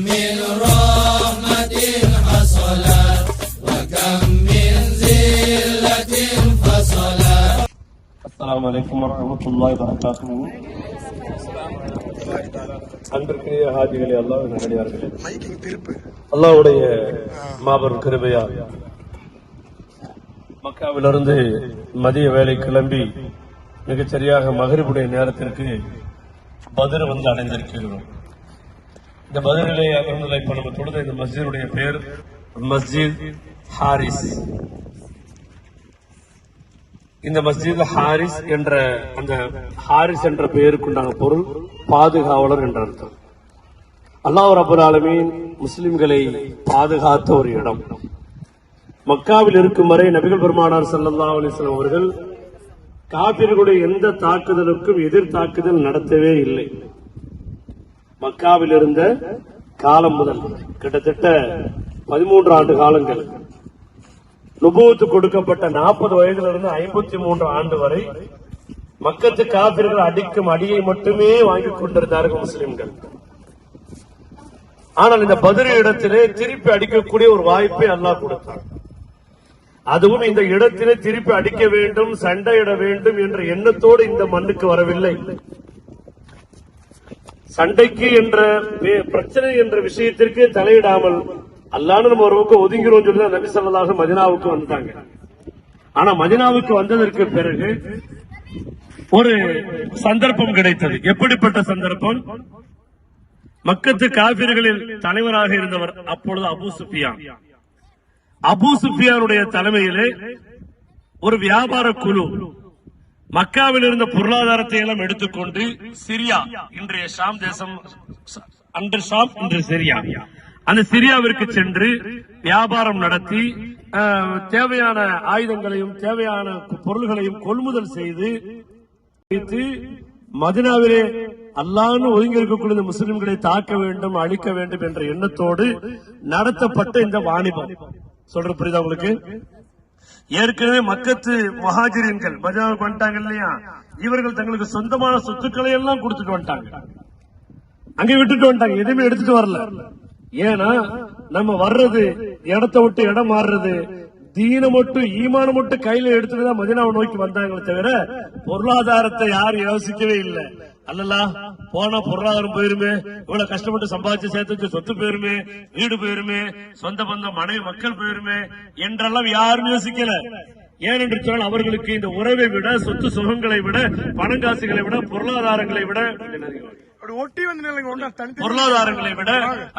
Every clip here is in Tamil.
من رحمة حصلت وكم من ذلة فصلت அஸ்ஸலாமு அலைக்கும் வரஹ்மத்துல்லாஹி வரகாத்துஹு அன்பிற்குரிய ஹாஜிகளே அல்லாஹ் நல்லடியார்களே மைக்கிங் திருப்பு அல்லாஹ்வுடைய மாபெரும் கிருபையா மக்காவிலிருந்து மதிய வேலை கிளம்பி மிகச் சரியாக மகரிபுடைய நேரத்திற்கு பதிர் வந்து அடைந்திருக்கிறோம் இந்த பதிலே அமர்ந்துள்ள இப்ப நம்ம தொழுத இந்த மஸ்ஜிதுடைய பெயர் மஸ்ஜித் ஹாரிஸ். இந்த மஸ்ஜித் ஹாரிஸ் என்ற அந்த ஹாரிஸ் என்ற பெயருக்குண்டான பொருள் பாதுகாவலர் என்ற அர்த்தம். அல்லாஹ் ரபுல் ஆலமீன் முஸ்லிம்களை பாதுகாத்த ஒரு இடம். மக்காவில் இருக்கும் வரை நபிகள் பெருமானார் ஸல்லல்லாஹு அலிஸ்லாம் அவர்கள் காபிர்களுடைய எந்த தாக்குதலுக்கும் எதிர் தாக்குதல் நடத்தவே இல்லை. மக்காவில் இருந்த காலம் முதல் கிட்டத்தட்ட பதிமூன்று ஆண்டு காலங்கள் நுபுவத்து கொடுக்கப்பட்ட நாற்பது வயதுல இருந்து ஐம்பத்தி மூன்று ஆண்டு வரை மக்கத்து காபிர்கள் அடிக்கும் அடியை மட்டுமே வாங்கிக் கொண்டிருந்தார்கள் முஸ்லிம்கள். ஆனால் இந்த பதிரி இடத்திலே திருப்பி அடிக்கக்கூடிய ஒரு வாய்ப்பை அல்லாஹ் கொடுத்தான். அதுவும் இந்த இடத்திலே திருப்பி அடிக்க வேண்டும் சண்டையிட வேண்டும் என்ற எண்ணத்தோடு இந்த மண்ணுக்கு வரவில்லை. சண்டைக்கு என்ற பிரச்சனை என்ற விஷயத்திற்கு தலையிடாமல் அல்லான்னு நம்ம ஒரு பக்கம் ஒதுங்கிறோம் சொல்லி நபி ஸல்லல்லாஹு மதினாவுக்கு வந்தாங்க ஆனா மதினாவுக்கு வந்ததற்கு பிறகு ஒரு சந்தர்ப்பம் கிடைத்தது. எப்படிப்பட்ட சந்தர்ப்பம்? மக்கத்து காபிர்களில் தலைவராக இருந்தவர் அப்பொழுது அபு சுஃபியான். அபு சுஃபியானுடைய தலைமையிலே ஒரு வியாபார குழு மக்காவில் இருந்த பொருளாதாரத்தை எல்லாம் எடுத்துக்கொண்டு சிரியா இன்றைய ஷாம் தேசம் அன்று ஷாம் இன்று சிரியா. அந்த சிரியாவிற்கு சென்று வியாபாரம் நடத்தி தேவையான ஆயுதங்களையும் தேவையான பொருள்களையும் கொள்முதல் செய்து வைத்து மதினாவிலே அல்லான்னு ஒதுங்கி இருக்கக்கூடிய முஸ்லிம்களை தாக்க வேண்டும் அழிக்க வேண்டும் என்ற எண்ணத்தோடு நடத்தப்பட்ட இந்த வாணிபம். சொல்ற புரியுதா உங்களுக்கு? ஏற்கனவே மக்கத்து மகாஜிரியன்கள் மதினாவுக்கு வந்துட்டாங்க இல்லையா? இவர்கள் தங்களுக்கு சொந்தமான சொத்துக்களை எல்லாம் கொடுத்துட்டு வந்துட்டாங்க. அங்க விட்டுட்டு வந்துட்டாங்க எதுவுமே எடுத்துட்டு வரல. ஏன்னா நம்ம வர்றது இடத்த விட்டு இடம் மாறுறது தீன மட்டும் ஈமான மட்டும் கையில எடுத்துட்டு தான் மதினாவை நோக்கி வந்தாங்களே தவிர பொருளாதாரத்தை யாரும் யோசிக்கவே இல்லை. அல்லலா போனா பொருளாதாரம் போயிருமே இவ்வளவு கஷ்டப்பட்டு சம்பாதிச்சு சேர்த்து வச்ச சொத்து போயிருமே வீடு போயிருமே சொந்த பந்தம் மனைவி மக்கள் போயிருமே என்றெல்லாம் யாரும் யோசிக்கல. ஏனென்று சொன்னால் அவர்களுக்கு இந்த உறவை விட சொத்து சுகங்களை விட பணங்காசுகளை விட பொருளாதாரங்களை விட ஒட்டி வந்து பொருளாதாரங்களை விட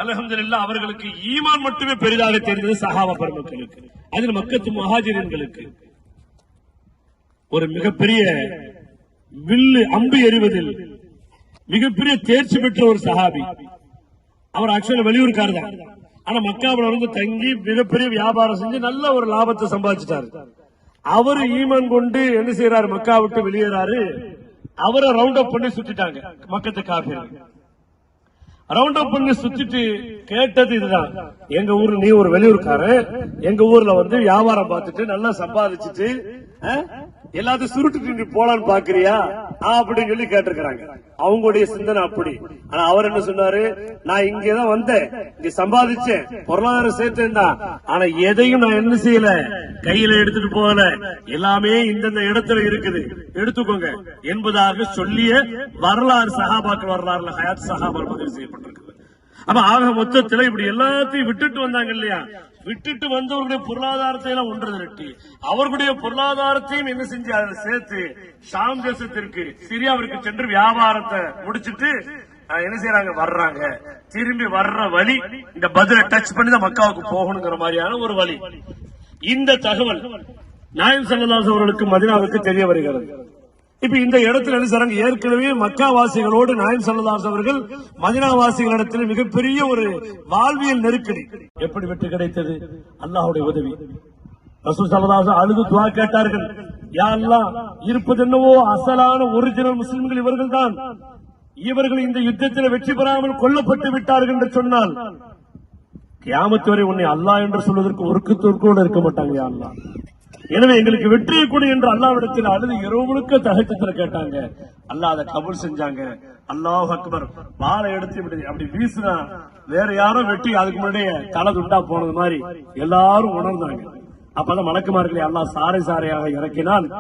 அல்ஹம்துலில்லாஹ் அவர்களுக்கு ஈமான் மட்டுமே பெரிதாக தெரிந்தது சஹாபா பெருமக்களுக்கு. அதில் மக்கத்து மகாஜிரன்களுக்கு ஒரு மிகப்பெரிய வில்லு அம்பு எறிவதில் மிகப்பெரிய தேர்ச்சி பெற்ற ஒரு சஹாபி. அவர் ஆக்சுவலா வெளியூருக்கார் தான். ஆனா மக்காவில் இருந்து தங்கி மிகப்பெரிய வியாபாரம் செஞ்சு நல்ல ஒரு லாபத்தை சம்பாதிச்சிட்டாரு. அவரு ஈமான் கொண்டு என்ன செய்யறாரு மக்கா விட்டு வெளியேறாரு. அவரை ரவுண்ட் அப் பண்ணி சுத்திட்டாங்க. மக்கத்து காஃபி ரவுண்ட் அப் பண்ணி சுத்திட்டு கேட்டது இதுதான். எங்க ஊர்ல நீ ஒரு வெளியூர்காரன். எங்க ஊர்ல வந்து வியாபாரம் பார்த்துட்டு நல்லா சம்பாதிச்சுட்டு அஹ், எல்லாத்தையும் சுருட்டுட்டு போலான்னு பாக்குறியா? அப்படின்னு சொல்லி கேட்டிருக்கிறாங்க. அவங்களுடைய சிந்தனை அப்படி. ஆனா அவர் என்ன சொன்னாரு? நான் இங்கதான் வந்தேன். இங்க சம்பாதிச்சேன். பொருளாதாரம் சேர்த்தேன் தான். ஆனா எதையும் நான் என்ன செய்யல? கையில எடுத்துட்டு போகல. எல்லாமே இந்தந்த இடத்துல இருக்குது. எடுத்துக்கோங்க. என்பதாக சொல்லிய வரலாறு சகாபாக்கள் வரலாறுல ஹயாத் சகாபால் பதிவு செய்யப்பட்டிருக்கு அப்ப ஆக மொத்தத்துல இப்படி எல்லாத்தையும் விட்டுட்டு வந்தாங்க இல்லையா? விட்டுட்டு வந்தவர்களுடைய பொருளாதாரத்தை எல்லாம் ஒன்று திரட்டி அவர்களுடைய பொருளாதாரத்தையும் என்ன செஞ்சு அதை சேர்த்து ஷாம் தேசத்திற்கு சிரியாவிற்கு சென்று வியாபாரத்தை முடிச்சிட்டு என்ன செய்யறாங்க வர்றாங்க. திரும்பி வர்ற வழி இந்த பதில டச் பண்ணி தான் மக்காவுக்கு போகணுங்கிற மாதிரியான ஒரு வழி. இந்த தகவல் நாயம் சங்கதாஸ் அவர்களுக்கு மதினாவுக்கு தெரிய வருகிறது. இப்ப இந்த இடத்துல என்ன செய்றாங்க ஏற்கனவே மக்கா வாசிகளோடு நாயம் சல்லதாஸ் அவர்கள் மதினா வாசிகளிடத்தில் மிகப்பெரிய ஒரு வாழ்வியல் நெருக்கடி. எப்படி வெற்றி கிடைத்தது? அல்லாஹ்வுடைய உதவி. ரசூல் சல்லதாஸ் அழுது துவா கேட்டார்கள். யா அல்லாஹ் இருப்பது என்னவோ அசலான ஒரிஜினல் முஸ்லிம்கள் இவர்கள் தான் இவர்கள் இந்த யுத்தத்தில் வெற்றி பெறாமல் கொல்லப்பட்டு விட்டார்கள் என்று சொன்னால் கியாமத்து வரை உன்னை அல்லா என்று சொல்வதற்கு ஒரு கூட இருக்க மாட்டாங்க யா அல்லாஹ். எனவே எங்களுக்கு வெற்றியை கொடு என்று அல்லாவிடத்தில் அழுது இரவு முழுக்க தகச்சத்தில் கேட்டாங்க. அல்லாஹ் அதை கபூல் செஞ்சாங்க. அல்லாஹ் அக்பர் வாழை எடுத்து இப்படி அப்படி வீசினா வேற யாரும் வெட்டி அதுக்கு முன்னாடியே தலை துண்டா போனது மாதிரி எல்லாரும் உணர்ந்தாங்க. அப்பதான் மலக்குமார்களை அல்லாஹ் சாரை சாரையாக இறக்கினால்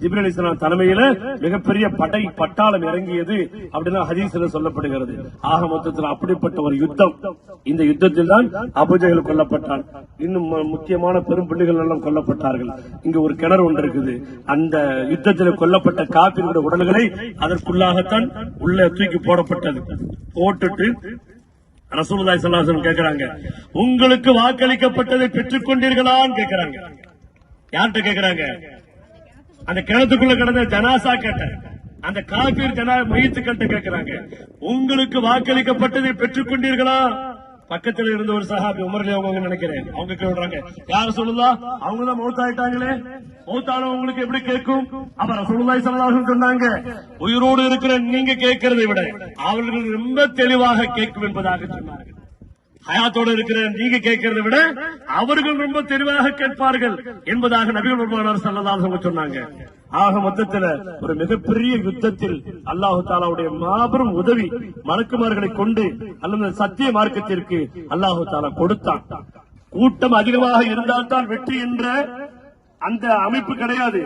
ஜிப்ரல் இஸ்லாம் தலைமையில மிகப்பெரிய படை பட்டாளம் இறங்கியது அப்படின்னு ஹதீஸ்ல சொல்லப்படுகிறது. ஆக மொத்தத்தில் அப்படிப்பட்ட ஒரு யுத்தம் இந்த யுத்தத்தில் தான் அபுஜகல் கொல்லப்பட்டான். இன்னும் மு- முக்கியமான பெரும் பிள்ளைகள் எல்லாம் கொல்லப்பட்டார்கள். இங்க ஒரு கிணறு ஒன்று இருக்குது. அந்த யுத்தத்தில் கொல்லப்பட்ட காப்பிர்களுடைய உடல்களை அதற்குள்ளாகத்தான் உள்ள தூக்கி போடப்பட்டது. போட்டுட்டு ரசூலுல்லாஹி சல்லாசன் கேட்கிறாங்க உங்களுக்கு வாக்களிக்கப்பட்டதை பெற்றுக் கொண்டீர்களான்னு கேட்கிறாங்க யார்கிட்ட கேட்கிறாங்க அந்த கிணத்துக்குள்ள கிடந்த ஜனாசா கேட்ட. அந்த காபீர் ஜனா மையத்துக்கிட்ட கேட்கிறாங்க உங்களுக்கு வாக்களிக்கப்பட்டதை பெற்றுக் கொண்டீர்களா? பக்கத்துல இருந்த ஒரு சஹாபி உமர்லி அவங்க நினைக்கிறேன். அவங்க கேள்றாங்க யார சொல்லுதா அவங்க தான் மௌத்தாயிட்டாங்களே. மௌத்தானவங்களுக்கு எப்படி கேட்கும்? அப்ப சொல்லுதாய் ஸல்லல்லாஹு சொன்னாங்க உயிரோடு இருக்கிற நீங்க கேட்கறதை விட அவர்கள் ரொம்ப தெளிவாக கேட்கும் என்பதாக சொன்னார்கள். ஹயாத்தோடு இருக்கிற நீங்க கேட்கறதை விட அவர்கள் ரொம்ப தெளிவாக கேட்பார்கள் என்பதாக நபிகள் பெருமானார் ஸல்லல்லாஹு சொன்னாங்க. ஆக மொத்தத்துல ஒரு மிகப்பெரிய யுத்தத்தில் அல்லாஹு தாலாவுடைய மாபெரும் உதவி மணக்குமார்களை கொண்டு அல்லது சத்திய மார்க்கத்திற்கு அல்லாஹு தாலா கொடுத்தான். கூட்டம் அதிகமாக இருந்தால்தான் வெற்றி என்ற அந்த அமைப்பு கிடையாது.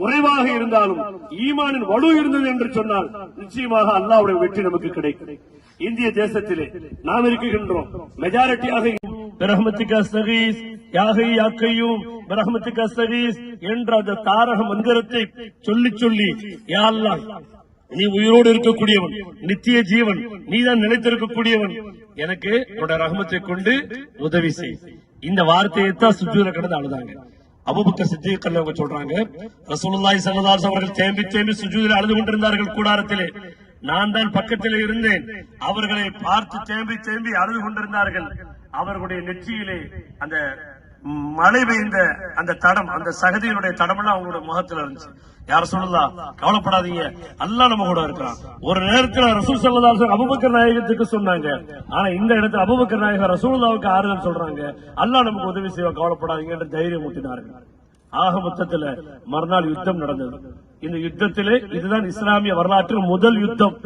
குறைவாக இருந்தாலும் ஈமானின் வலு இருந்தது என்று சொன்னால் நிச்சயமாக அல்லாஹ்வுடைய வெற்றி நமக்கு கிடைக்கும். இந்திய தேசத்திலே நாம் இருக்குகின்றோம் மெஜாரிட்டியாக பிரஹமத்துக்கு யாகை யாக்கையும் பிரஹமத்துக்கு அஸ்தகீஸ் என்ற அந்த தாரக மந்திரத்தை சொல்லி சொல்லி யாரெல்லாம் நீ உயிரோடு இருக்கக்கூடியவன் நித்திய ஜீவன் நீதான் நிலைத்திருக்கக்கூடியவன் எனக்கு உன்னோட ரகமத்தை கொண்டு உதவி செய். இந்த வார்த்தையை தான் சுஜூர கடந்து அழுதாங்க. அபுபக்க சித்திக் சொல்றாங்க ரசூலுல்லாஹி ஸல்லல்லாஹு அலைஹி அவர்கள் தேம்பி தேம்பி சுஜூதில் அழுது கொண்டிருந்தார்கள் கூடாரத்திலே. நான் தான் பக்கத்தில் இருந்தேன். அவர்களை பார்த்து தேம்பி தேம்பி அழுது கொண்டிருந்தார்கள். அவர்களுடைய நெற்றியிலே அந்த மழை பெய்ந்த அந்த தடம் அந்த சகதியினுடைய தடமெல்லாம் அவங்களோட முகத்துல இருந்துச்சு. யார சொல்லலாம் கவலைப்படாதீங்க. அல்லாஹ் நம்ம கூட இருக்கிறான். ஒரு நேரத்துல ரசூல் சல்லல்லாஹு அபுபக்கர் நாயகத்துக்கு சொன்னாங்க. ஆனா இந்த இடத்துல அபுபக்கர் நாயகர் ரசூல்லாவுக்கு ஆறுதல் சொல்றாங்க. அல்லாஹ் நமக்கு உதவி செய்வா கவலைப்படாதீங்க என்று தைரியம் ஊட்டினார்கள் ஆக மொத்தத்துல மறுநாள் யுத்தம் நடந்தது. இந்த யுத்தத்திலே இதுதான் இஸ்லாமிய வரலாற்றில் முதல் யுத்தம்.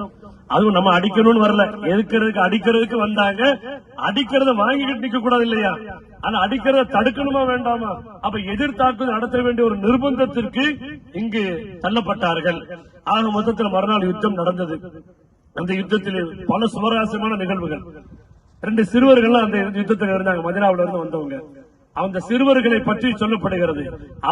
அதுவும் நம்ம அடிக்கணும்னு வரல. எதுக்கிறதுக்கு அடிக்கிறதுக்கு வந்தாங்க. அடிக்கிறத வாங்கிக்கிட்டு நிக்க கூடாது இல்லையா? ஆனா அடிக்கிறத தடுக்கணுமா வேண்டாமா? அப்ப எதிர்த்தாக்குதல் நடத்த வேண்டிய ஒரு நிர்பந்தத்திற்கு இங்கு தள்ளப்பட்டார்கள். ஆக மொத்தத்தில் மறுநாள் யுத்தம் நடந்தது. அந்த யுத்தத்தில் பல சுவராசியமான நிகழ்வுகள். ரெண்டு சிறுவர்கள் அந்த யுத்தத்தில் இருந்தாங்க. மதினாவில இருந்து வந்தவங்க. அந்த சிறுவர்களை பற்றி சொல்லப்படுகிறது.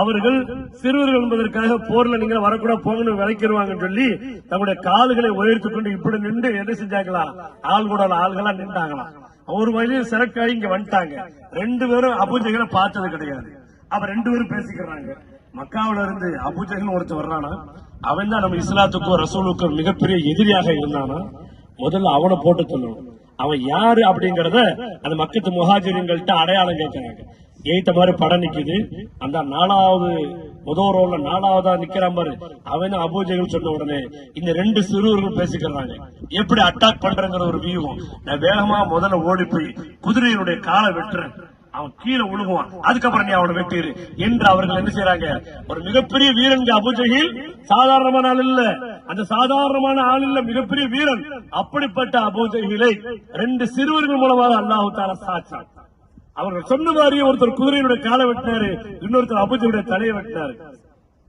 அவர்கள் சிறுவர்கள் என்பதற்காக போர்ல நீங்க வரக்கூட போங்கன்னு விளக்கிடுவாங்க சொல்லி தங்களுடைய கால்களை உயர்த்தி கொண்டு இப்படி நின்று என்ன செஞ்சாங்களா? ஆள் கூட ஆள்களா நின்றாங்களாம் ஒரு வழியும் சிறக்காய் இங்க வந்துட்டாங்க. ரெண்டு பேரும் அபூஜைகளை பார்த்தது கிடையாது. அப்ப ரெண்டு பேரும் பேசிக்கிறாங்க. மக்காவுல இருந்து அபுஜகன் ஒருத்தர் வர்றானா? அவன் தான் நம்ம இஸ்லாத்துக்கும் ரசூலுக்கும் மிகப்பெரிய எதிரியாக இருந்தானா? முதல்ல அவனை போட்டு சொல்லணும் அவன் யாரு அப்படிங்கறத அந்த மக்கத்து முகாஜிரியங்கள்ட்ட அடையாளம் கேட்கிறாங்க. ஏத்த மாதிரி படம் நிக்குது. அந்த நாலாவது முதல் ரோல நாலாவதா நிக்கிறான் பாரு அவன் அபூஜைகள் சொன்ன உடனே இந்த ரெண்டு சிறுவர்கள் பேசிக்கிறாங்க. எப்படி அட்டாக் பண்றங்கிற ஒரு வியூகம். நான் வேகமா முதல்ல ஓடி போய் குதிரையினுடைய காலை வெட்டுறேன். அவன் கீழே விழுகுவான் அதுக்கப்புறம் நீ அவனை வெட்டிரு. என்று அவர்கள் என்ன செய்யறாங்க ஒரு மிகப்பெரிய வீரன் அபுஜகில் சாதாரணமான ஆள் இல்ல. அந்த சாதாரணமான ஆள் இல்ல மிகப்பெரிய வீரன். அப்படிப்பட்ட அபுஜகிலை ரெண்டு சிறுவர்கள் மூலமாக அல்லாஹு தாலா சாட்சான் அவர்கள் சொன்ன மாதிரியே ஒருத்தர் குதிரையினுடைய காலை வெட்டினாரு இன்னொருத்தர் அபுஜனுடைய தலையை வெட்டினாரு.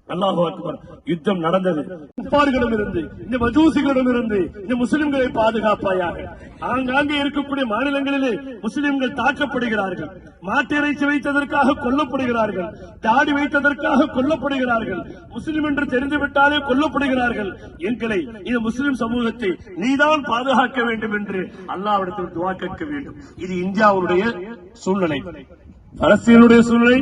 அல்லாஹு அக்பர் யுத்தம் நடந்தது. குப்பார்களிடம் இருந்து இந்த மஜூசிகளிடம் இருந்து இந்த முஸ்லிம்களை பாதுகாப்பாயாக. ஆங்காங்கே இருக்கக்கூடிய மாநிலங்களிலே முஸ்லிம்கள் தாக்கப்படுகிறார்கள். மாட்டிறைச்சி வைத்ததற்காக கொல்லப்படுகிறார்கள். தாடி வைத்ததற்காக கொல்லப்படுகிறார்கள். முஸ்லிம் என்று தெரிந்துவிட்டாலே கொல்லப்படுகிறார்கள். எங்களை இந்த முஸ்லிம் சமூகத்தை நீதான் பாதுகாக்க வேண்டும் என்று அல்லாவிடத்தில் துவா கேட்க வேண்டும். இது இந்தியாவுடைய சூழ்நிலை. அரசியலுடைய சூழ்நிலை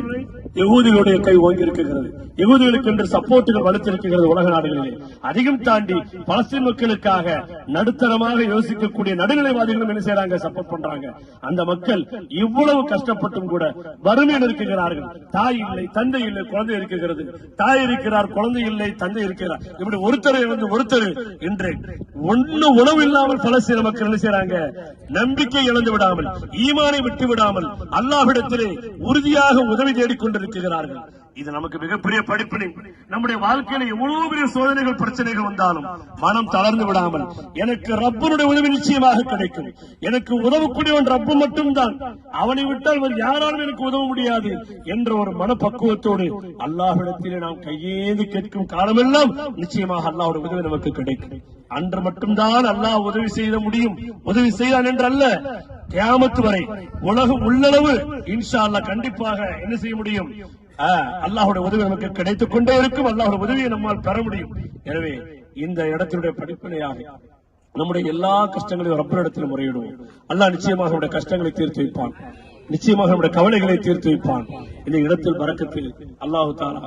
யகூதிகளுடைய கை ஓங்கி இருக்கிறது யகூதிகளுக்கு என்று சப்போர்ட்டுகள் வலுத்திருக்கிறது உலக நாடுகளிலே. அதிகம் தாண்டி பலஸ்தீன் மக்களுக்காக நடுத்தரமாக யோசிக்கக்கூடிய நடுநிலைவாதிகளும் என்ன செய்யறாங்க சப்போர்ட் பண்றாங்க. அந்த மக்கள் இவ்வளவு கஷ்டப்பட்டும் கூட வறுமையில் இருக்கிறார்கள் தாய் இல்லை தந்தை இல்லை குழந்தை இருக்கிறது. தாய் இருக்கிறார் குழந்தை இல்லை தந்தை இருக்கிறார். இப்படி ஒருத்தரை வந்து ஒருத்தர் இன்று ஒன்னு உணவு இல்லாமல் பலஸ்தீன மக்கள் என்ன செய்யறாங்க நம்பிக்கை இழந்து விடாமல் ஈமானை விட்டு விடாமல் அல்லாஹிடத்திலே உறுதியாக உதவி தேடிக் கொண்டிருக்கிறார்கள் இது நமக்கு மிகப்பெரிய படிப்பினை. நம்முடைய வாழ்க்கையில எவ்வளவு பெரிய சோதனைகள் பிரச்சனைகள் வந்தாலும் மனம் தளர்ந்து விடாமல் எனக்கு ரப்பனுடைய உதவி நிச்சயமாக கிடைக்கும். எனக்கு உதவக்கூடியவன் ரப்பு மட்டும்தான். அவனை விட்டால் யாராலும் எனக்கு உதவ முடியாது என்ற ஒரு மனப்பக்குவத்தோடு அல்லாஹிடத்திலே நாம் கையேந்து கேட்கும் காலமெல்லாம் நிச்சயமாக அல்லாஹோட உதவி நமக்கு கிடைக்கும். அன்று மட்டும்தான் அல்லாஹ் உதவி செய்த முடியும். உதவி செய்தான் என்று அல்ல கியாமத்து வரை உலகம் உள்ளளவு இன்ஷா அல்லாஹ் கண்டிப்பாக என்ன செய்ய முடியும்? அல்லாஹுடைய உதவி நமக்கு கிடைத்துக் கொண்டே இருக்கும். அல்லாஹுடைய உதவியை நம்மால் பெற முடியும். எனவே இந்த இடத்தினுடைய படிப்பினையாக நம்முடைய எல்லா கஷ்டங்களையும் ரப்பரிடத்தில் முறையிடுவோம். அல்லாஹ் நிச்சயமாக நம்முடைய கஷ்டங்களை தீர்த்து வைப்பான். நிச்சயமாக நம்முடைய கவலைகளை தீர்த்து வைப்பான். இந்த இடத்தில் பறக்கத்தில் அல்லாஹு தாலா